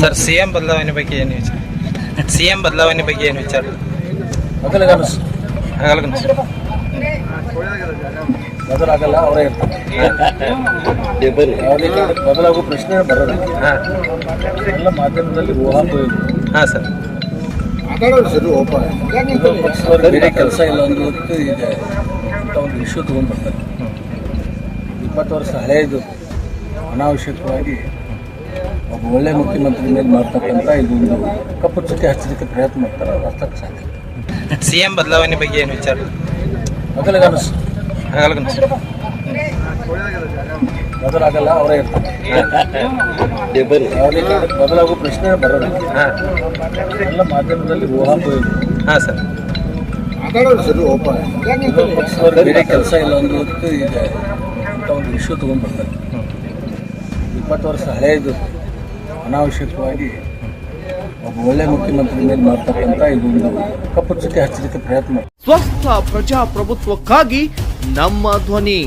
Sir C M ಬದಲಾವಣೆ ಬಗ್ಗೆ ಏನು ವಿಚಾರ? ಸಿ ಎಂ ಬದಲಾವಣೆ ಬಗ್ಗೆ ಏನು ವಿಚಾರ? ಬದಲಾಗಲ್ಲ ಅವರೇ ಇರ್ತಾರೆ. ಯಾವುದೇ ಕಾರಣಕ್ಕೆ ಬದಲಾಗೋ ಪ್ರಶ್ನೆ ಬರೋದು ಹಾಂ. ಎಲ್ಲ ಮಾಧ್ಯಮದಲ್ಲಿ ಊಹಾಪೋಹ ಹಾಂ ಸರ್ ಬೇರೆ ಕೆಲಸ ಇಲ್ಲ ಅನ್ನೋದಕ್ಕೆ ಈಗ ಒಂದು ಇಶ್ಯೂ ತೊಗೊಂಡು ಬರ್ತಾರೆ ಇಪ್ಪತ್ತು ವರ್ಷ ಹಳೆಯದು. ಅನಾವಶ್ಯಕವಾಗಿ ಒಬ್ಬ ಒಳ್ಳೆ ಮುಖ್ಯಮಂತ್ರಿ ಮೇಲೆ ಮಾಡ್ತಕ್ಕಂಥ ಇದೊಂದು ಕಪ್ಪು ಚುಕ್ಕೆ ಹಚ್ಚಲಿಕ್ಕೆ ಪ್ರಯತ್ನ ಮಾಡ್ತಾರೆ ಅದು ಅರ್ಥಕ್ಕೆ ಸಾಧ್ಯ ಸಿ ಎಂ ಬದಲಾವಣೆ ಬಗ್ಗೆ ಏನು ವಿಚಾರ? ಮೊದಲಿಗೆ ಅನಿಸ್ ಆಗಲ್ಲ ಸರ್ ಬದಲಾಗಲ್ಲ ಅವರೇ ಇರ್ತಾರೆ. ಅವರಿಗೆ ಬದಲಾಗೋ ಪ್ರಶ್ನೆ ಬರೋದು ಹಾಂ. ಎಲ್ಲ ಮಾಧ್ಯಮದಲ್ಲಿ ಊಹಾಪೋಹ ಹಾಂ ಸರ್. ಇದು ಪಕ್ಷದವ್ರಿಗೆ ಬೇರೆ ಕೆಲಸ ಇಲ್ಲ ಅನ್ನೋದಕ್ಕೆ ಈಗ ಇಂಥ ಒಂದು ಇಶ್ಯೂ ತೊಗೊಂಡು ಬರ್ತಾರೆ ಇಪ್ಪತ್ತು ವರ್ಷ ಹಳೆಯದು ಅನಾವಶ್ಯಕವಾಗಿ ಒಬ್ಬ ಒಳ್ಳೆ ಮುಖ್ಯಮಂತ್ರಿ ಮೇಲೆ ಮಾಡ್ತಕ್ಕಂಥ ಇದೊಂದು ಕಪ್ಪು ಚುಕ್ಕೆ ಹಚ್ಚಲಿಕ್ಕೆ ಪ್ರಯತ್ನ. ಸ್ವಸ್ಥ ಪ್ರಜಾಪ್ರಭುತ್ವಕ್ಕಾಗಿ ನಮ್ಮ ಧ್ವನಿ.